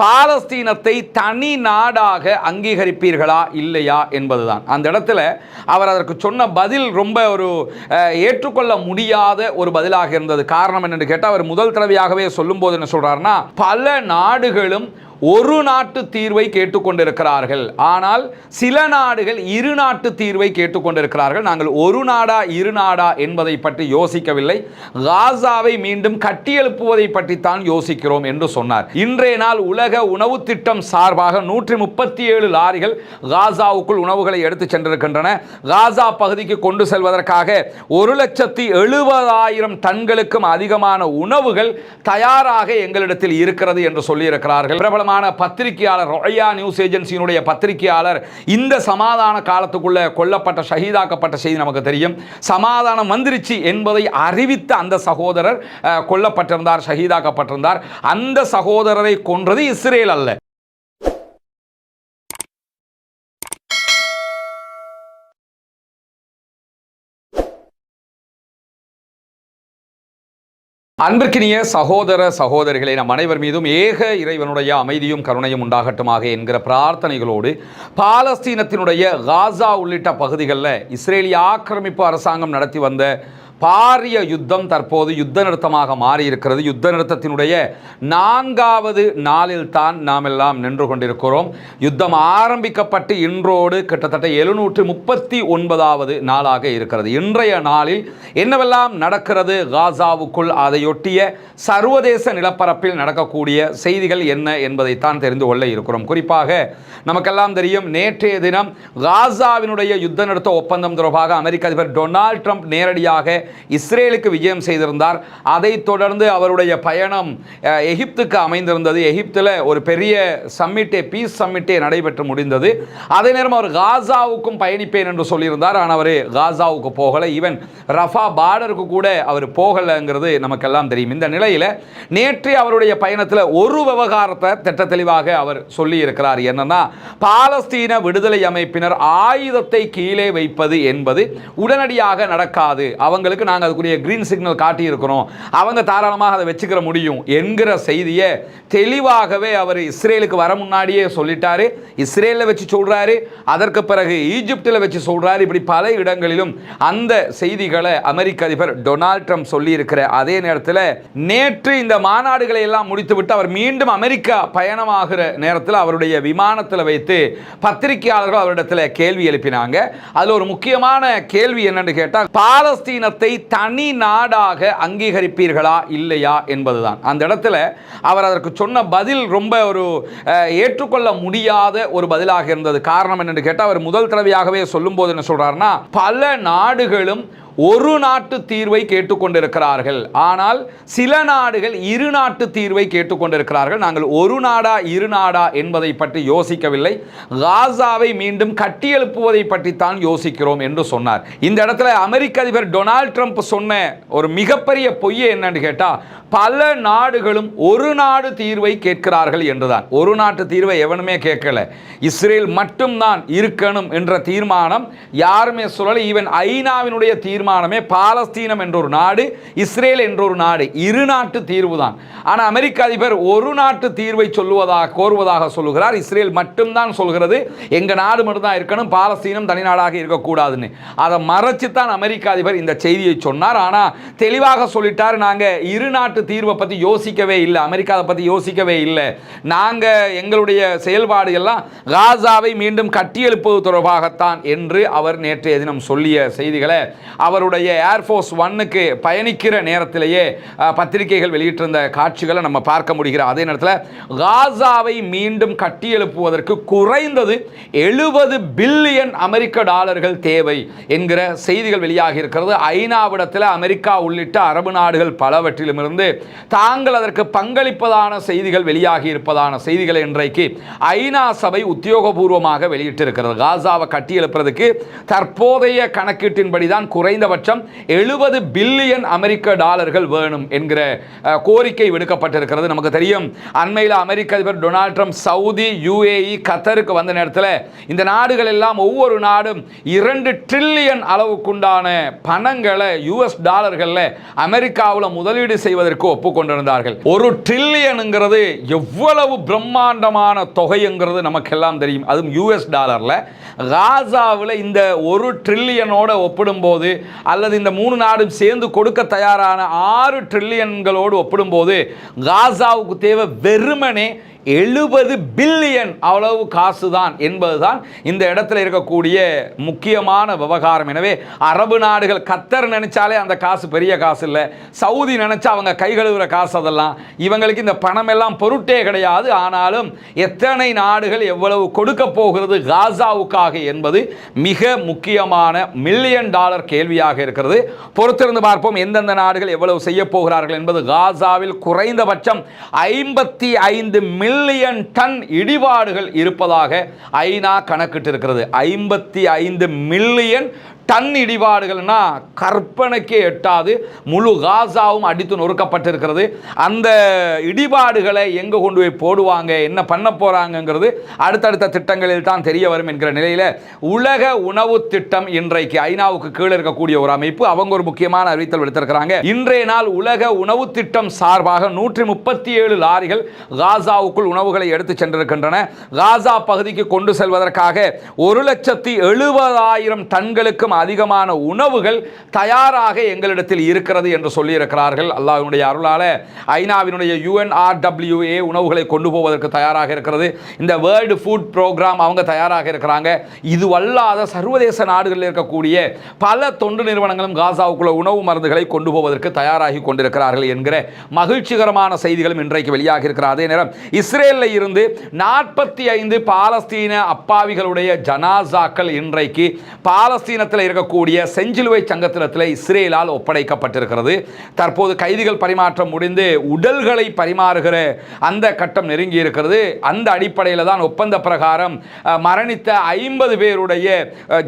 பாலஸ்தீனத்தை தனி நாடாக அங்கீகரிப்பீர்களா இல்லையா என்பதுதான். அந்த இடத்துல அவர் அதற்கு சொன்ன பதில் ரொம்ப ஒரு ஏற்றுக்கொள்ள முடியாத ஒரு பதிலாக இருந்தது. காரணம் என்னென்னு கேட்டால் அவர் முதல் தடவையாகவே சொல்லும்போது என்ன சொல்கிறாருன்னா பல நாடுகளும் ஒரு நாட்டு தீர்வை கேட்டுக்கொண்டிருக்கிறார்கள். ஆனால் சில நாடுகள் இரு நாட்டு தீர்வை கேட்டுக்கொண்டிருக்கிறார்கள். நாங்கள் ஒரு நாடா இரு நாடா என்பதை பற்றி யோசிக்கவில்லை. காசாவை மீண்டும் கட்டியெழுப்புவதை பற்றித்தான் யோசிக்கிறோம் என்று சொன்னார். இன்றைய நாள் உலக உணவு திட்டம் சார்பாக நூற்றி முப்பத்தி ஏழு லாரிகள் காசாவுக்குள் உணவுகளை எடுத்து சென்றிருக்கின்றன. காசா பகுதிக்கு கொண்டு செல்வதற்காக ஒரு லட்சத்தி எழுபதாயிரம் டன்களுக்கும் அதிகமான உணவுகள் தயாராக எங்களிடத்தில் இருக்கிறது என்று சொல்லியிருக்கிறார்கள். பிரபலம் பிரபலமான பத்திரிகையாளர் ரொயா நியூஸ் ஏஜென்சியினுடைய பத்திரிகையாளர் இந்த சமாதான காலத்துக்குள்ளே கொல்லப்பட்ட ஷஹீதாக்கப்பட்ட செய்தி நமக்கு தெரியும். சமாதானம் வந்துருச்சு என்பதை அறிவித்த அந்த சகோதரர் கொல்லப்பட்டிருந்தார் ஷஹீதாக்கப்பட்டிருந்தார். அந்த சகோதரரை கொன்றது இஸ்ரேல் அல்ல. அன்பிற்கினிய சகோதர சகோதரிகளை நம் அனைவர் மீதும் ஏக இறைவனுடைய அமைதியும் கருணையும் உண்டாகட்டுமாக என்கிற பிரார்த்தனைகளோடு பாலஸ்தீனத்தினுடைய காசா உள்ளிட்ட பகுதிகளில் இஸ்ரேலிய ஆக்கிரமிப்பு அரசாங்கம் நடத்தி வந்த பாரிய யுத்தம் தற்போது யுத்த நிறுத்தமாக மாறியிருக்கிறது. யுத்த நிறுத்தத்தினுடைய நான்காவது நாளில் தான் நாம் எல்லாம் நின்று கொண்டிருக்கிறோம். யுத்தம் ஆரம்பிக்கப்பட்டு இன்றோடு கிட்டத்தட்ட எழுநூற்று முப்பத்தி ஒன்பதாவது நாளாக இருக்கிறது. இன்றைய நாளில் என்னவெல்லாம் நடக்கிறது? காசாவுக்குள் அதையொட்டிய சர்வதேச நிலப்பரப்பில் நடக்கக்கூடிய செய்திகள் என்ன என்பதைத்தான் தெரிந்து கொள்ள இருக்கிறோம். குறிப்பாக நமக்கெல்லாம் தெரியும் நேற்றைய தினம் காசாவினுடைய யுத்த நிறுத்த ஒப்பந்தம் தொடர்பாக அமெரிக்க அதிபர் டொனால்ட் ட்ரம்ப் நேரடியாக இஸ்ரேலுக்கு விஜயம் செய்திருந்தார். அதைத் தொடர்ந்து அவருடைய பயணம் எகிப்துக்கு அமைந்திருந்தது. எகிப்தில் ஒரு பெரிய சம்மிட்டே பீஸ் சம்மிட்டே நடைபெற்று முடிந்தது. அதே நேரம் அவர் காசாவுக்கும் பயணிப்பேன் என்று சொல்லியிருந்தார். ஆனால் அவர் காசாவுக்கு போகலை. ஈவன் ரஃபா பார்டருக்கு கூட அவர் போகலைங்கிறது நமக்கெல்லாம் தெரியும். இந்த நிலையில் நேற்று அவருடைய பயணத்தில் ஒரு விவகாரத்தை திட்ட தெளிவாக அவர் சொல்லியிருக்கிறார். என்னன்னா பாலஸ்தீன விடுதலை அமைப்பினர் ஆயுதத்தை கீழே வைப்பது என்பது உடனடியாக நடக்காது. அவங்களுக்கு நாங்கள் அதுக்குரிய க்ரீன் சிக்னல் காட்டியிருக்கிறோம். அவங்க தாராளமாக அதை வச்சுக்கிற முடியும் என்கிற செய்தியை தெளிவாகவே அவர் இஸ்ரேலுக்கு வர முன்னாடியே சொல்லிட்டாரு. இஸ்ரேலில் வச்சு சொல்கிறாரு அதற்கு பிறகு ஈஜிப்டில் வச்சு சொல்கிறாரு இப்படி பல இடங்களிலும் அந்த செய்திகளை அமெரிக்க அதிபர் டொனால்ட் ட்ரம்ப் சொல்லியிருக்கிற அதே நேரத்தில் நேற்று இந்த மாநாடுகளை எல்லாம் முடித்துவிட்டு அவர் மீண்டும் அமெரிக்கா பயணமாகிற நேரத்தில் அவருடைய விமானத்தில் வைத்து பத்திரிகையாளர்கள் அவரிடத்தில் கேள்வி எழுப்பினாங்க. அதில் ஒரு முக்கியமான கேள்வி என்னன்னு கேட்டால் பாலஸ்தீனத்தை தனி நாடாக அங்கீகரிப்பீர்களா இல்லையா என்பதுதான். அந்த இடத்துல அவர் அதற்கு சொன்ன பதில் ரொம்ப ஒரு ஏற்றுக்கொள்ள முடியாத ஒரு பதிலாக இருந்தது. காரணம் என்னென்று கேட்டால் அவர் முதல் தடவையாகவே சொல்லும்போது என்ன சொல்கிறாருன்னா பல நாடுகளும் ஒரு நாட்டு தீர்வை கேட்டுக்கொண்டிருக்கிறார்கள். ஆனால் சில நாடுகள் இரு நாட்டு தீர்வை கேட்டுக்கொண்டிருக்கிறார்கள். நாங்கள் ஒரு நாடா இரு நாடா என்பதை பற்றி யோசிக்கவில்லை. காசாவை மீண்டும் கட்டியெழுப்புவதை பற்றித்தான் யோசிக்கிறோம் என்று சொன்னார். இந்த இடத்துல அமெரிக்க அதிபர் டொனால்ட் ட்ரம்ப் சொன்ன ஒரு மிகப்பெரிய பொய்யை என்னன்னு கேட்டால் பல நாடுகளும் ஒரு நாடு தீர்வை கேட்கிறார்கள் என்றுதான். ஒரு நாட்டு தீர்வை எவனுமே கேட்கல. இஸ்ரேல் மட்டும்தான் இருக்கணும் என்ற தீர்மானம் யாருமே சொல்லலை. ஈவன் ஐநாவினுடைய தீர்மானம் பாலஸ்தீனம் என்ற ஒரு நாடு இஸ்ரேல் என்ற ஒரு நாடு இரு நாட்டு தீர்வு தான் ஆனால் அமெரிக்க அதிபர் ஒரு நாட்டு தீர்வை சொல்லுவதாக கோருவதாக சொல்லுகிறார். இஸ்ரேல் மட்டும்தான் சொல்கிறது எங்க நாடு மட்டும்தான் இருக்கணும் பாலஸ்தீனம் தனிநாடாக இருக்கக்கூடாதுன்னு. அதை மறைச்சு தான் அமெரிக்க அதிபர் இந்த செய்தியை சொன்னார். ஆனால் தெளிவாக சொல்லிட்டார் நாங்கள் இரு நாட்டு தீர்வை பற்றி யோசிக்கவே இல்லை அமெரிக்காவை பற்றி யோசிக்கவே இல்லை. நாங்கள் எங்களுடைய செயல்பாடு எல்லாம் காசாவை மீண்டும் கட்டியெழுப்பது தொடர்பாகத்தான் என்று அவர் நேற்றைய தினம் சொல்லிய செய்திகளை அவர் அவருடைய ஏர்ஃபோர்ஸ் ஒன்னுக்கு பயணிக்கிற நேரத்திலேயே பத்திரிகைகள் வெளியிட்டிருந்த காட்சிகளை நம்ம பார்க்க முடிகிற அதே நேரத்தில் காசாவை மீண்டும் கட்டியெழுப்புவதற்கு குறைந்தது எழுபது பில்லியன் அமெரிக்க டாலர்கள் தேவை என்கிற செய்திகள் வெளியாகி இருக்கிறது. ஐநாவிடத்தில் அமெரிக்கா உள்ளிட்ட அரபு நாடுகள் பலவற்றிலுமிருந்து தாங்கள் அதற்கு பங்களிப்பதான செய்திகள் வெளியாகி இருப்பதான செய்திகளை இன்றைக்கு ஐநா சபை உத்தியோகபூர்வமாக வெளியிட்டிருக்கிறது. காசாவை கட்டியெழுப்புறதுக்கு தற்போதைய கணக்கீட்டின்படி தான் குறைந்த குறைந்தபட்சம் எழுபது பில்லியன் அமெரிக்க டாலர்கள் வேணும் என்கிற கோரிக்கை விடுக்கப்பட்டிருக்கிறது. நமக்கு தெரியும் அண்மையில் அமெரிக்க அதிபர் டொனால்ட் ட்ரம்ப் சவுதி யுஏஇ கத்தருக்கு வந்த நேரத்தில் இந்த நாடுகள் எல்லாம் ஒவ்வொரு நாடும் இரண்டு ட்ரில்லியன் அளவுக்குண்டான பணங்களை யுஎஸ் டாலர்களில் அமெரிக்காவில் முதலீடு செய்வதற்கு ஒப்புக்கொண்டிருந்தார்கள். ஒரு ட்ரில்லியனுங்கிறது எவ்வளவு பிரம்மாண்டமான தொகைங்கிறது நமக்கெல்லாம் தெரியும். அதுவும் யுஎஸ் டாலரில். காசாவில் இந்த ஒரு ட்ரில்லியனோட ஒப்பிடும்போது அல்லது இந்த மூணு நாடும் சேர்ந்து கொடுக்க தயாரான ஆறு ட்ரில்லியன்களோடு ஒப்பிடும்போது காசாவுக்கு தேவை வெறுமனே எழுபது பில்லியன் அவ்வளவு காசு தான் என்பதுதான் இந்த இடத்துல இருக்கக்கூடிய முக்கியமான விவகாரம். எனவே அரபு நாடுகள் கத்தர் நினைச்சாலே அந்த காசு பெரிய காசு இல்லை. சவுதி நினைச்சா அவங்க கை கழுவுற காசு அதெல்லாம். இவங்களுக்கு இந்த பணம் எல்லாம் பொருட்டே கிடையாது. ஆனாலும் எத்தனை நாடுகள் எவ்வளவு கொடுக்க போகிறது காசாவுக்காக என்பது மிக முக்கியமான மில்லியன் டாலர் கேள்வியாக இருக்கிறது. பொறுத்திருந்து பார்ப்போம் எந்தெந்த நாடுகள் எவ்வளவு செய்ய போகிறார்கள் என்பது. காசாவில் குறைந்தபட்சம் ஐம்பத்தி ஐந்து மில்லியன் மில்லியன் டன் இடிபாடுகள் இருப்பதாக ஐநா கணக்கிட்டிருக்கிறது. ஐம்பத்தி ஐந்து மில்லியன் டன் இடிபாடுகள்னா கற்பனைக்கே எட்டாது. முழு காசாவும் அடித்து நொறுக்கப்பட்டிருக்கிறது. அந்த இடிபாடுகளை எங்கே கொண்டு போய் போடுவாங்க? என்ன பண்ண போகிறாங்கங்கிறது அடுத்தடுத்த திட்டங்களில் தான் தெரிய வரும் என்கிற நிலையில் உலக உணவு திட்டம் இன்றைக்கு ஐநாவுக்கு கீழே இருக்கக்கூடிய ஒரு அமைப்பு. அவங்க ஒரு முக்கியமான அறிவித்தல் விடுத்திருக்கிறாங்க. இன்றைய நாள் உலக உணவு திட்டம் சார்பாக நூற்றி முப்பத்தி ஏழு லாரிகள் காசாவுக்குள் உணவுகளை எடுத்து சென்றிருக்கின்றன. காசா பகுதிக்கு கொண்டு செல்வதற்காக ஒரு லட்சத்தி எழுபதாயிரம் டன்களுக்கும் அதிகமான உணவுகள் தயாராக எங்களிடத்தில் இருக்கிறது என்று சொல்லியிருக்கிறார்கள். அல்லாஹ்வினுடைய அருளால் ஐநாவினுடைய யுஎன்ஆர்டபிள்யூஏ உணவுகளை கொண்டு போவதற்கு தயாராக இருக்கிறது. இந்த வேர்ல்டு ஃபுட் ப்ரோக்ராம் அவங்க தயாராக இருக்கிறாங்க. இது அல்லாத சர்வதேச நாடுகளில் இருக்கக்கூடிய பல தொண்டு நிறுவனங்களும் காசாவுக்குள்ள உணவு மருந்துகளை கொண்டு போவதற்கு தயாராகி கொண்டிருக்கிறார்கள் என்கிற மகிழ்ச்சிகரமான செய்திகளும் இன்றைக்கு வெளியாக இருக்கிற அதே நேரம் இஸ்ரேலில் இருந்து நாற்பத்தி ஐந்து பாலஸ்தீன அப்பாவிகளுடைய ஜனாசாக்கள் இன்றைக்கு பாலஸ்தீனத்தில் இருக்கக்கூடிய செஞ்சிலுவை சங்கத்தினத்தில் இஸ்ரேலால் ஒப்படைக்கப்பட்டிருக்கிறது. தற்போது கைதிகள் பரிமாற்றம் முடிந்து உடல்களை பரிமாறுகிற அந்த கட்டம் நெருங்கி இருக்கிறது. அந்த அடிப்படையில் தான் ஒப்பந்த பிரகாரம் மரணித்த ஐம்பது பேருடைய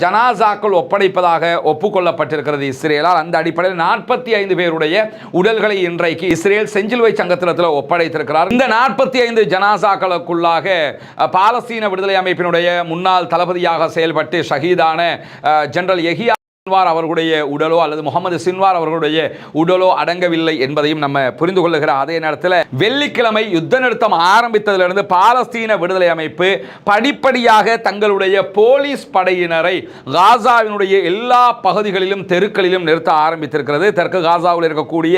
ஜனாசாக்கள் ஒப்படைப்பதாக ஒப்புக்கொள்ளப்பட்டிருக்கிறது இஸ்ரேலால். அந்த அடிப்படையில் நாற்பத்தி ஐந்து பேருடைய உடல்களை இன்றைக்கு இஸ்ரேல் செஞ்சிலுவை சங்கத்தினத்தில் ஒப்படைத்திருக்கிறார். இந்த நாற்பத்தி ஐந்து ஜனாசாக்களுக்குள்ளாக பாலஸ்தீன விடுதலை அமைப்பினுடைய முன்னாள் தளபதியாக செயல்பட்டு ஷஹீதான ஜெனரல் எஹியா சின்வார் அவர்களுடைய உடலோ அல்லது முகமது சின்வார் அவர்களுடைய உடலோ அடங்கவில்லை என்பதையும் நம்ம புரிந்து கொள்ளுகிற அதே நேரத்தில் வெள்ளிக்கிழமை யுத்த நிறுத்தம் ஆரம்பித்ததிலிருந்து பாலஸ்தீன விடுதலை அமைப்பு படிப்படியாக தங்களுடைய போலீஸ் படையினரை காசாவினுடைய எல்லா பகுதிகளிலும் தெருக்களிலும் நிறுத்த ஆரம்பித்திருக்கிறது. தெற்கு காசாவில் இருக்கக்கூடிய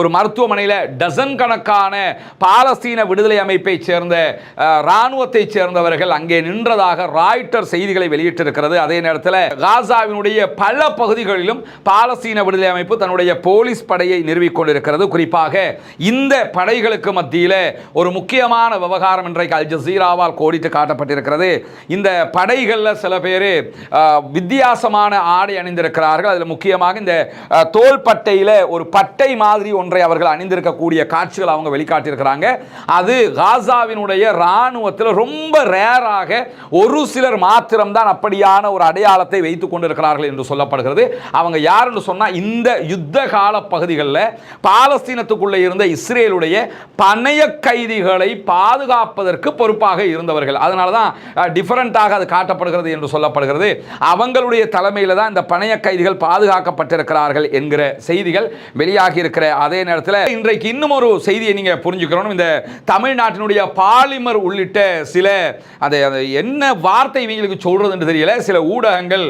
ஒரு மருத்துவமனையில் டசன் கணக்கான பாலஸ்தீன விடுதலை அமைப்பை சேர்ந்த இராணுவத்தைச் சேர்ந்தவர்கள் அங்கே நின்றதாக ராய்டர் செய்திகளை வெளியிட்டிருக்கிறது. அதே நேரத்தில் காசாவினுடைய பல பகுதிகளிலும் பாலஸ்தீன விடுதலை அமைப்பு தன்னுடைய போலீஸ் படையை நிறுவிக்கொண்டிருக்கிறது குறிப்பாக இந்த படைகளுக்கு மத்தியில் ஒரு முக்கியமான விவகாரம் இன்றைக்கு அல் ஜசீராவால் கோடிட்டு காட்டப்பட்டிருக்கிறது. இந்த படைகளில் சில பேர் வித்தியாசமான ஆடை அணிந்திருக்கிறார்கள். அதில் முக்கியமாக இந்த அஹ், தோள்பட்டையில் ஒரு பட்டை மாதிரி ஒன்றை அவர்கள் அணிந்திருக்கக்கூடிய காட்சிகள் அவங்க வெளிக்காட்டியிருக்கிறாங்க. அது காசாவினுடைய இராணுவத்தில் ரொம்ப ரேராக ஒரு சிலர் மாத்திரம்தான் அப்படியான ஒரு அடையாளத்தை வைத்துக் கொண்டிருக்கிறார்கள் என்று சொல்லப்படுகிறது அவங்க யாருன்னு சொன்னால் இந்த யுத்த கால பகுதிகளில் பாலஸ்தீனத்துக்குள்ளே இருந்த இஸ்ரேலுடைய பணைய கைதிகளை பாதுகாப்பதற்கு பொறுப்பாக இருந்தவர்கள். அதனால தான் டிஃபரெண்ட்டாக அது காட்டப்படுகிறது என்று சொல்லப்படுகிறது. அவங்களுடைய தலைமையில் தான் இந்த பணைய கைதிகள் பாதுகாக்கப்பட்டிருக்கிறார்கள் என்கிற செய்திகள் வெளியாகி இருக்கிற அதே நேரத்தில் இன்றைக்கு இன்னும் ஒரு செய்தியை நீங்கள் புரிஞ்சுக்கிறோம் இந்த தமிழ்நாட்டினுடைய பாலிமர் உள்ளிட்ட சில அதை என்ன வார்த்தை இவங்களுக்கு சொல்றதுன்னு தெரியல. சில ஊடகங்கள்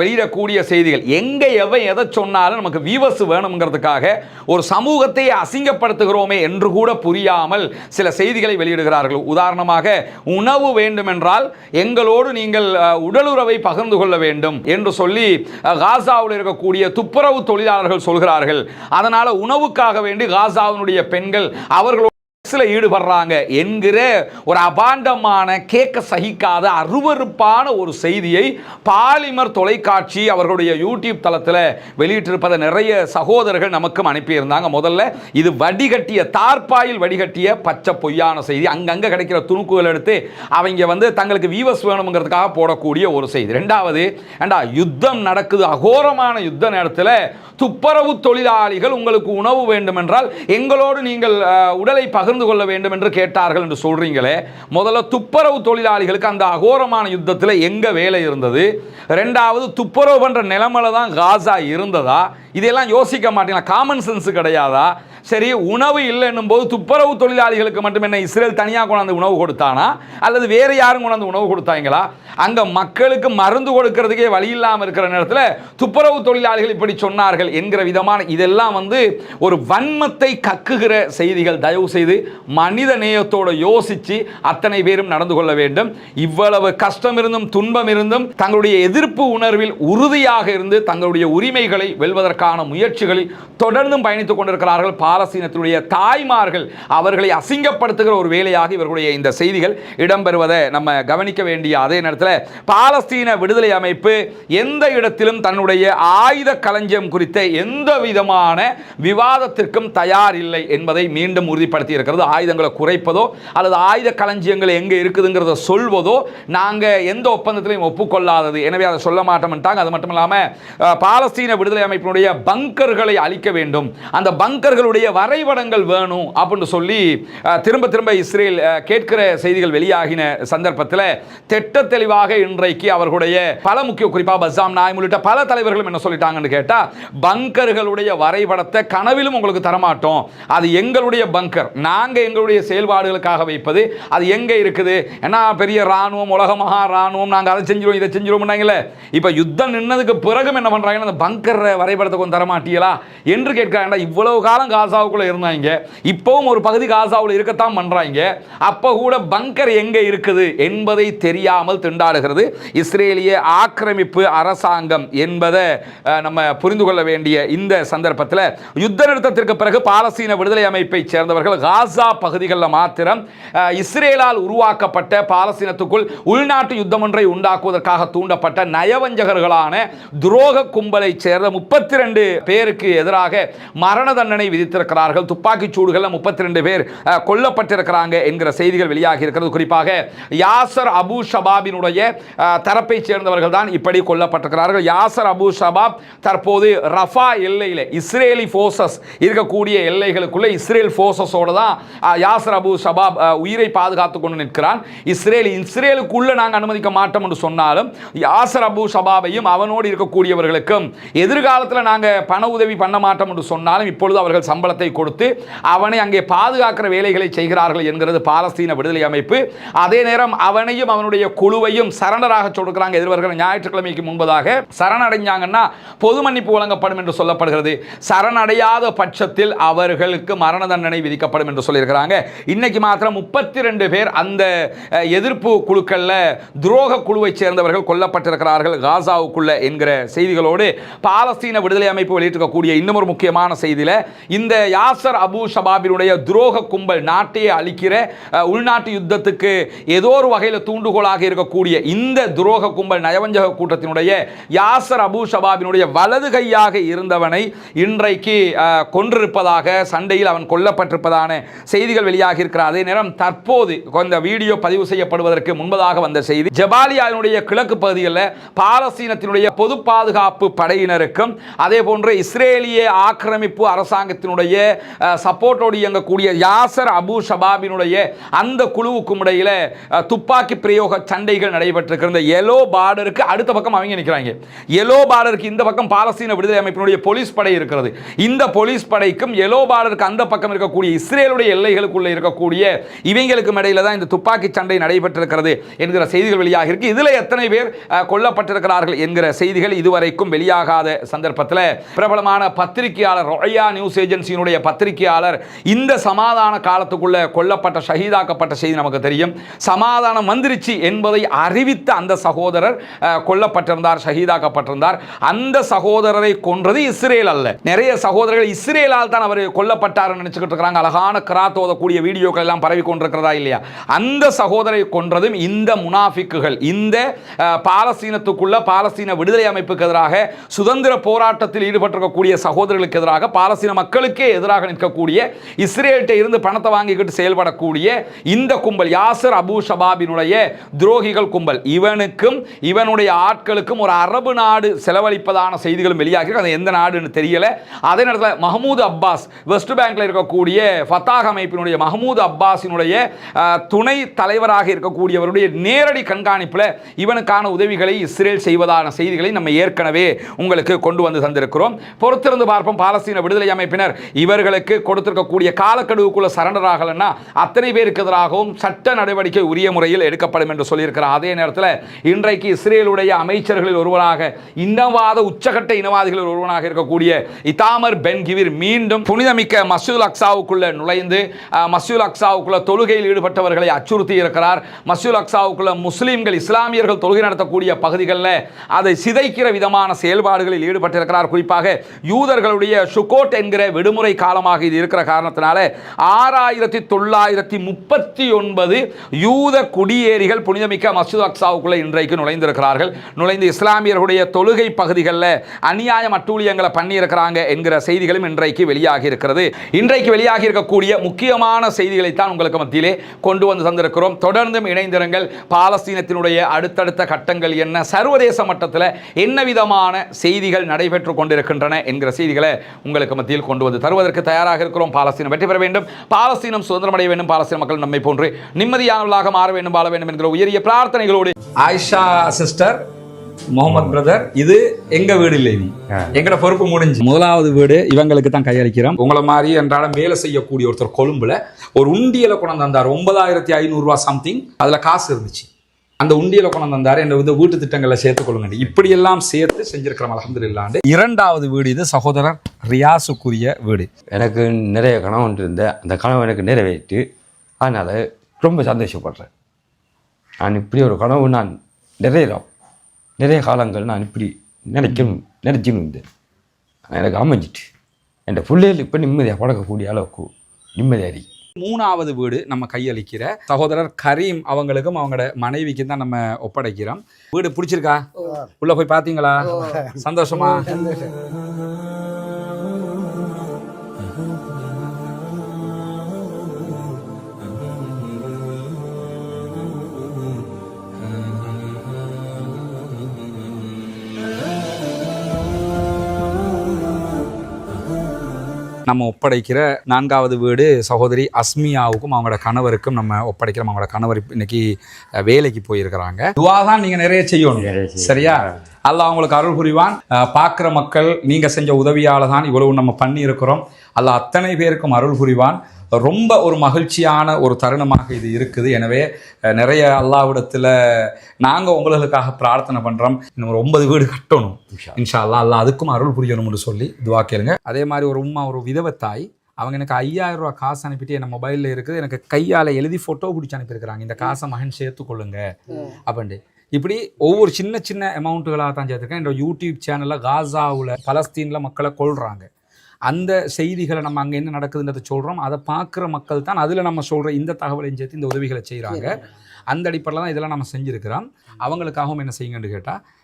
வெளியிடக்கூடிய செய்தி செய்திகள். எங்கே எவன் எதை சொன்னாலும் நமக்கு வியூவர்ஸ் வேணுங்கிறதுக்காக ஒரு சமூகத்தை அசிங்கப்படுத்துகிறோமே என்று கூட புரியாமல் சில செய்திகளை வெளியிடுகிறார்கள். உதாரணமாக உணவு வேண்டுமென்றால் எங்களோடு நீங்கள் உடலுறவை பகிர்ந்து கொள்ள வேண்டும் என்று சொல்லி காசாவில் இருக்கக்கூடிய துப்புரவு தொழிலாளர்கள் சொல்கிறார்கள். அதனால் உணவுக்காக வேண்டி காசாவினுடைய பெண்கள் அவர்களோடு செக்ஸில் ஈடுபடுறாங்க என்கிற ஒரு அபாண்டமான கேட்க சகிக்காத அருவருப்பான ஒரு செய்தியை பாலிமர் தொலைக்காட்சி அவர்களுடைய யூடியூப் தளத்தில் வெளியிட்டிருப்பதை நிறைய சகோதரர்கள் நமக்கும் அனுப்பியிருந்தாங்க. முதல்ல இது வடிகட்டிய தார்பாயில் வடிகட்டிய பச்சை பொய்யான செய்தி. அங்கங்கே கிடைக்கிற துணுக்குகள் எடுத்து அவங்க வந்து தங்களுக்கு வீவஸ் வேணுங்கிறதுக்காக போடக்கூடிய ஒரு செய்தி. ரெண்டாவது ஏண்டா யுத்தம் நடக்குது. அகோரமான யுத்த நேரத்தில் துப்புரவு தொழிலாளிகள் உங்களுக்கு உணவு வேண்டும் என்றால் எங்களோடு நீங்கள் உடலை உடலை பகிர்ந்து கொள்ள வேண்டும் என்று கேட்டார்கள் என்று சொல்றீங்களே. முதல்ல துப்புரவு தொழிலாளிகளுக்கு அந்த அகோரமான யுத்தத்தில் எங்க வேலை இருந்தது? ரெண்டாவது துப்புரவு பண்ணுற நிலைமையில தான் காசா இருந்ததா? இதெல்லாம் யோசிக்க மாட்டீங்களா? காமன் சென்ஸ் கிடையாதா? சரி உணவு இல்லைன்னும் போது துப்புரவு தொழிலாளிகளுக்கு மட்டும் என்ன இஸ்ரேல் தனியாக கொண்டாந்து உணவு கொடுத்தானா? அல்லது வேறு யாரும் கொண்டாந்து உணவு கொடுத்தாங்களா? அங்கே மக்களுக்கு மருந்து கொடுக்கறதுக்கே வழி இல்லாமல் இருக்கிற நேரத்தில் துப்புரவு தொழிலாளிகள் இப்படி சொன்னார்கள் என்கிற விதமான இதெல்லாம் வந்து ஒரு வன்மத்தை கக்குகிற செய்திகள். தயவு செய்து மனித நேயத்தோடு யோசித்து அத்தனை பேரும் நடந்து கொள்ள வேண்டும். இவ்வளவு கஷ்டம் இருந்தும் துன்பம் இருந்தும் தங்களுடைய எதிர்ப்பு உணர்வில் உறுதியாக இருந்து தங்களுடைய உரிமைகளை வெல்வதற்கான முயற்சிகளில் தொடர்ந்தும் பயணித்துக் கொண்டிருக்கிறார்கள். பாலஸ்தீனத்தினுடைய தாய்மார்கள் அவர்களை அசிங்கப்படுத்துகிற ஒரு வேலையாக இவர்களுடைய இந்த செய்திகள் இடம்பெறுவதை நம்ம கவனிக்க வேண்டிய அதே நேரத்தில் பாலஸ்தீன விடுதலை அமைப்பு எந்த இடத்திலும் தன்னுடைய ஆயுத களஞ்சியம் குறித்த எந்த விதமான விவாதத்திற்கும் தயார் இல்லை என்பதை மீண்டும் உறுதிப்படுத்தி இருக்கிறது. ஆயுதங்களை குறைப்பதோ அல்லது ஆயுத களஞ்சியங்கள் எங்கே இருக்குதுங்கிறத சொல்வதோ நாங்கள் எந்த ஒப்பந்தத்திலையும் ஒப்புக்கொள்ளாதது. எனவே அதை சொல்ல மாட்டோம்ட்டாங்க. அது மட்டும் இல்லாமல் பாலஸ்தீன விடுதலை அமைப்பினுடைய பங்கர்களை அழிக்க வேண்டும். அந்த பங்கர்களுடைய வரைபடங்கள் வேணும் அப்படின்னு சொல்லி திரும்ப திரும்ப இஸ்ரேல் கேட்கிற செய்திகள் வெளியாகின சந்தர்ப்பத்தில் திட்ட தெளிவாக இன்றைக்கு அவர்களுடைய பல முக்கிய குறிப்பாக பஸ்ஸாம் நாய் உள்ளிட்ட பல தலைவர்களும் என்ன சொல்லிட்டாங்கன்னு கேட்டால் பங்கர்களுடைய வரைபடத்தை கனவிலும் உங்களுக்கு தரமாட்டோம். அது எங்களுடைய பங்கர். நாங்கள் எங்களுடைய செயல்பாடுகளுக்காக வைப்பது அது எங்கே இருக்குது? ஏன்னா பெரிய ராணுவம் உலக மகா ராணுவம் நாங்கள் அதை செஞ்சிருவோம் இதை செஞ்சிருவோம்னாங்களே இப்போ யுத்தம் நின்னதுக்கு பிறகும் என்ன பண்ணுறாங்கன்னா அந்த பங்கர் வரைபடத்தை கொஞ்சம் தரமாட்டீங்களா? என்று கேட்கிறாங்க இவ்வளவு காலம் காசாவுக்குள்ளே இருந்தாங்க. இப்போவும் ஒரு பகுதி காசாவில் இருக்கத்தான் பண்ணுறாங்க அப்போ கூட பங்கர் எங்கே இருக்குது என்பதை தெரியாமல் திண்டாடுகிறது. இஸ்ரேலிய ஆக்கிரமிப்பு அரசாங்கம் என்பதை நம்ம புரிந்து கொள்ள வேண்டிய இந்த சந்தர்ப்பத்தில் யுத்த நிறுத்தத்திற்கு பிறகு பாலஸ்தீன விடுதலை அமைப்பை சேர்ந்தவர்கள் காசா பகுதிகளில் மாத்திரம் இஸ்ரேலால் உருவாக்கப்பட்ட பாலஸ்தீனத்துக்குள் உள்நாட்டு யுத்தம் ஒன்றை உண்டாக்குவதற்காக தூண்டப்பட்ட நயவஞ்சகர்களான துரோக கும்பலை சேர்ந்த முப்பத்தி ரெண்டு பேருக்கு எதிராக மரண தண்டனை விதித்திருக்க விதித்திருக்கிறார்கள் துப்பாக்கிச் சூடுகளில் முப்பத்தி ரெண்டு பேர் கொல்லப்பட்டிருக்கிறாங்க என்கிற செய்திகள் வெளியாகி இருக்கிறது. குறிப்பாக யாசர் அபு ஷபாபினுடைய அஹ், தரப்பைச் சேர்ந்தவர்கள் தான் இப்படி கொல்லப்பட்டிருக்கிறார்கள். யாசர் அபு ஷபாப் தற்போது ரஃபா எல்லையில் இஸ்ரேலி ஃபோர்ஸஸ் இருக்கக்கூடிய எல்லைகளுக்குள்ளே இஸ்ரேல் ஃபோர்ஸஸோட தான் யாசர் அபு ஷபாப் உயிரை பாதுகாத்து கொண்டு நிற்கிறான். இஸ்ரேல் இஸ்ரேலுக்குள்ளே நாங்கள் அனுமதிக்க மாட்டோம் என்று சொன்னாலும் யாசர் அபு ஷபாபையும் அவனோடு இருக்கக்கூடியவர்களுக்கும் எதிர்காலத்தில் நாங்கள் பண உதவி பண்ண மாட்டோம் என்று சொன்னாலும் இப்பொழுது அவர்கள் சம்பளத்தை கொடுத்து அவனை அங்கே பாதுகாக்கிற வேலைகளை செய்கிறார்கள் என்கிறது பாலஸ்தீன விடுதலை அமைப்பு. அதே நேரம் அவனையும் அவனுடைய குழுவையும் சரணராக சொல்கிறாங்க எதிர்வர்கள் ஞாயிற்றுக்கிழமைக்கு முன்பதாக. சரணடைஞ்சாங்கன்னா பொது மன்னிப்பு வழங்கப்படும் என்று சொல்லப்படுகிறது. சரணடையாத பட்சத்தில் அவர்களுக்கு மரண தண்டனை விதிக்கப்படும் என்று சொல்லியிருக்கிறாங்க. இன்னைக்கு மாத்திரம் முப்பத்தி ரெண்டு பேர் அந்த எதிர்ப்பு குழுக்களில் துரோக குழுவை சேர்ந்தவர்கள் கொல்லப்பட்டிருக்கிறார்கள் காசாவுக்குள்ள என்கிற செய்திகளோடு. பாலஸ்தீன விடுதலை அமைப்பு வெளியிட்டிருக்கக்கூடிய இன்னும் ஒரு முக்கியமான செய்தியில் இந்த யாசர் அபு ஷபாபினுடைய துரோக கும்பல் நாட்டையே அழிக்கிற உள்நாட்டு யுத்தத்துக்கு ஏதோ ஒரு வகையில் தூண்டுகோலாக இருக்கக்கூடிய இந்த துரோக கும்பல் நயவஞ்சக கூட்டத்தினுடைய யாசர் அபு ஷபாபினுடைய வலது கையாக இருந்தவனை இன்றைக்கு கொன்றிருப்பதாக சண்டையில் அவன் கொல்லப்பட்டிருப்பதான செய்திகள் வெளியாக இருக்கிற அதே நேரம் தற்போது இந்த வீடியோ பதிவு செய்யப்படுவதற்கு முன்பதாக வந்த செய்தி ஜபாலியாவினுடைய கிழக்கு பகுதிகளில் பாலஸ்தீனத்தினுடைய பொது பாதுகாப்பு படையினருக்கும் அதே போன்று இஸ்ரேலிய ஆக்கிரமிப்பு அரசாங்கத்தினுடைய அஹ், சப்போர்ட்டோடு இயங்கக்கூடிய யாசர் அபு ஷபாபினுடைய அந்த குழுவுக்கும் இடையில துப்பாக்கி பிரயோக சண்டைகள் நடைபெற்றிருக்கிற எலோ பார்டருக்கு அடுத்த பக்கம் அவங்க நிற்கிறாங்க எலோ பார்டருக்கு இந்த பக்கம் பாலஸ்தீன விடுதலை அமைப்பினுடைய போலீஸ் படை இருக்கிறது. இந்த போலீஸ் படைக்கும் எலோ பார்டருக்கு அந்த பக்கம் இருக்கக்கூடிய இஸ்ரேலுடைய எல்லைகளுக்குள்ள இருக்கக்கூடிய இவங்களுக்கும் இடையில தான் இந்த துப்பாக்கி சண்டை நடைபெற்றிருக்கிறது என்கிற செய்திகள் வெளியாக இருக்கு. இதுல எத்தனை பேர் கொல்லப்பட்டிருக்கிறார்கள் என்கிற செய்திகள் இதுவரைக்கும் வெளியாகாத சந்தர்ப்பத்தில் பிரபலமான பத்திரிகையாளர் ரொயா நியூஸ் ஏஜென்சி தொலைக்காட்சியினுடைய பத்திரிகையாளர் இந்த சமாதான காலத்துக்குள்ளே கொல்லப்பட்ட ஷஹீதாக்கப்பட்ட செய்தி நமக்கு தெரியும். சமாதானம் வந்துருச்சு என்பதை அறிவித்த அந்த சகோதரர் கொல்லப்பட்டிருந்தார் ஷஹீதாக்கப்பட்டிருந்தார். அந்த சகோதரரை கொன்றது இஸ்ரேல் அல்ல. நிறைய சகோதரர்கள் இஸ்ரேலால் தான் அவர் கொல்லப்பட்டார் நினைச்சுக்கிட்டு இருக்கிறாங்க. அழகான கிராத் ஓதக்கூடிய வீடியோக்கள் எல்லாம் பரவி கொண்டிருக்கிறதா இல்லையா? அந்த சகோதரை கொன்றதும் இந்த முனாஃபிக்குகள் இந்த பாலஸ்தீனத்துக்குள்ள பாலஸ்தீன விடுதலை அமைப்புக்கு எதிராக சுதந்திர போராட்டத்தில் ஈடுபட்டிருக்கக்கூடிய சகோதரர்களுக்கு எதிராக பாலஸ்தீன மக்களுக்கு எதிராக நிற்கக்கூடிய இஸ்ரேல்கிட்ட இருந்து பணத்தை வாங்கிக்கிட்டு செயல்படக்கூடிய இந்த கும்பல் யாசர் அபு ஷபாபினுடைய துரோகிகள் கும்பல். இவனுக்கும் இவனுடைய ஆட்களுக்கும் ஒரு அரபு நாடு செலவழிப்பதான செய்திகளும் வெளியாகி அது எந்த நாடுன்னு தெரியல. அதே நேரத்தில் மஹமூது அப்பாஸ் வெஸ்ட் பேங்க்ல இருக்கக்கூடிய ஃபத்தாக் அமைப்பினுடைய மஹமூது அப்பாஸினுடைய துணை தலைவராக இருக்கக்கூடியவருடைய நேரடி கண்காணிப்பில் இவனுக்கான உதவிகளை இஸ்ரேல் செய்வதான செய்திகளை நம்ம ஏற்கனவே உங்களுக்கு கொண்டு வந்து தந்திருக்கிறோம். பொறுத்திருந்து பார்ப்போம் பாலஸ்தீன விடுதலை அமைப்பினர் இவர்களுக்கு கொடுத்திருக்கக்கூடிய காலக்கெடுவுக்குள்ள சரண்டர் ஆகலைன்னா அத்தனை பேருக்கு எதிராகவும் சட்ட நடவடிக்கை உரிய முறையில் எடுக்கப்படும் என்று சொல்லியிருக்கிறார். அதே நேரத்தில் இன்றைக்கு இஸ்ரேலுடைய அமைச்சர்களில் ஒருவராக இனவாத உச்சகட்ட இனவாதிகளில் ஒருவனாக இருக்கக்கூடிய இதாமர் பென் கிவிர் மீண்டும் புனிதமிக்க மசூல் அக்சாவுக்குள்ள நுழைந்து மசூல் அக்சாவுக்குள்ள தொழுகையில் ஈடுபட்டவர்களை அச்சுறுத்தி இருக்கிறார். மசூல் அக்சாவுக்குள்ள முஸ்லீம்கள் இஸ்லாமியர்கள் தொழுகை நடத்தக்கூடிய பகுதிகளில் அதை சிதைக்கிற விதமான செயல்பாடுகளில் ஈடுபட்டிருக்கிறார். குறிப்பாக யூதர்களுடைய சுகோட் என்கிற விடுமுறை காலமாக இது இருக்கிற காரணத்தினால ஆறாயிரத்தி தொள்ளாயிரத்தி முப்பத்தி ஒன்பது யூத குடியேறிகள் புனிதமிக்க மசூத் அக்ஸாவுக்குள்ள இன்றைக்கு நுழைந்திருக்கிறார்கள். நுழைந்து இஸ்லாமியர்களுடைய தொழுகை பகுதிகளில் அநியாய அட்டூழியங்களை பண்ணியிருக்கிறாங்க என்கிற செய்திகளும் இன்றைக்கு வெளியாகி இருக்கிறது. இன்றைக்கு வெளியாகி இருக்கக்கூடிய முக்கியமான செய்திகளைத்தான் உங்களுக்கு மத்தியிலே கொண்டு வந்து தந்திருக்கிறோம். தொடர்ந்தும் இணைந்திருங்கள். பாலஸ்தீனத்தினுடைய அடுத்தடுத்த கட்டங்கள் என்ன சர்வதேச மட்டத்தில் என்ன விதமான செய்திகள் நடைபெற்று கொண்டிருக்கின்றன என்கிற செய்திகளை உங்களுக்கு மத்தியில் கொண்டு வந்து தரும் தருவதற்கு தயாராக இருக்கிறோம். பாலஸ்தீனம் வெற்றி பெற வேண்டும். பாலஸ்தீனம் சுதந்திரமடைய வேண்டும். பாலஸ்தீன மக்கள் நம்மை போன்று நிம்மதியானவர்களாக மாற வேண்டும் வாழ வேண்டும் என்கிற உயரிய பிரார்த்தனைகளோடு ஆயிஷா சிஸ்டர் முகமது பிரதர் இது எங்க வீடு இல்லை நீ? எங்கட பொறுப்பு முடிஞ்சு. முதலாவது வீடு இவங்களுக்கு தான் கையளிக்கிறோம். உங்களை மாதிரி என்றாலும் வேலை செய்யக்கூடிய ஒருத்தர் கொழும்புல ஒரு உண்டியலை கொண்டு வந்தார். ஒன்பதாயிரத்தி ஐநூறு ரூபா சம்திங் அதுல காசு இருந்துச்சு. அந்த உண்டியலை கொண்டு வந்தார். என்ன வந்து வீட்டு திட்டங்களை சேர்த்துக்கொள்ளுங்க இப்படி எல்லாம் சேர்த்து செஞ்சிருக்கிறோம். அலமதுல்லாண்டு இரண்டாவது வீடு இது சகோதரர் ரியாசுக்குரிய வீடு. எனக்கு நிறைய கனவு ஒன்று இருந்த அந்த கனவு எனக்கு நிறைவேற்றி அதனால் ரொம்ப சந்தோஷப்படுறேன். நான் இப்படி ஒரு கனவு நான் நிறைய நிறைய காலங்கள் நான் இப்படி நினைக்கணும் நினைச்சுன்னு இருந்தேன். எனக்கு அமைஞ்சிட்டு. என் பிள்ளைகள் இப்போ நிம்மதியாக பழக்கக்கூடிய அளவுக்கு நிம்மதியாக இருக்கு. மூணாவது வீடு நம்ம கையளிக்கிற சகோதரர் கரீம் அவங்களுக்கும் அவங்களோட மனைவிக்கும் தான் நம்ம ஒப்படைக்கிறோம். வீடு பிடிச்சிருக்கா? உள்ள போய் பாத்தீங்களா சந்தோஷமா. நம்ம ஒப்படைக்கிற நான்காவது வீடு சகோதரி அஸ்மியாவுக்கும் அவங்களோட கணவருக்கும் நம்ம ஒப்படைக்கிறோம். அவங்களோட கணவர் இன்னைக்கு வேலைக்கு போயிருக்கிறாங்க. துவா தான் நீங்க நிறைய செய்யணும். சரியா? அல்லாஹ் உங்களுக்கு அருள் புரிவான். பார்க்கிற மக்கள் நீங்க செஞ்ச உதவியால தான் இவ்வளவு நம்ம பண்ணி இருக்கிறோம் அல்லாஹ் அத்தனை பேருக்கும் அருள் புரிவான். ரொம்ப ஒரு மகிழ்ச்சியான ஒரு தருணமாக இது இருக்குது. எனவே நிறைய அல்லாவிடத்தில் நாங்கள் உங்களுக்காக பிரார்த்தனை பண்ணுறோம் இன்னும் ஒரு ஒன்பது வீடு கட்டணும். இன்ஷா அல்லாஹ். அல்லாஹ் அதுக்கும் அருள் புரியணும்னு சொல்லி துவா கேளுங்க. அதே மாதிரி ஒரு உம்மா ஒரு விதவை தாய் அவங்க எனக்கு ஐயாயிரம் ரூபா காசு அனுப்பிட்டு என் மொபைலில் இருக்குது. எனக்கு கையால் எழுதி ஃபோட்டோ பிடிச்சி அனுப்பியிருக்கிறாங்க. இந்த காசை மகன் சேர்த்துக்கொள்ளுங்க அப்படின்ட்டு. இப்படி ஒவ்வொரு சின்ன சின்ன அமௌண்ட்டுகளாக தான் சேர்த்துருக்கேன். என்னோட யூடியூப் சேனலில் காசாவில் பலஸ்தீனில் மக்களை கொள்றாங்க அந்த செய்திகளை நம்ம அங்கே என்ன நடக்குதுன்றதை சொல்கிறோம் அதை பார்க்குற மக்கள் தான் அதில் நம்ம சொல்கிற இந்த தகவலையும் சேர்த்து இந்த உதவிகளை செய்கிறாங்க அந்த அடிப்படையில் தான் இதெல்லாம் நம்ம செஞ்சுருக்கிறோம். அவங்களுக்காகவும் என்ன செய்யுங்கன்னு கேட்டால்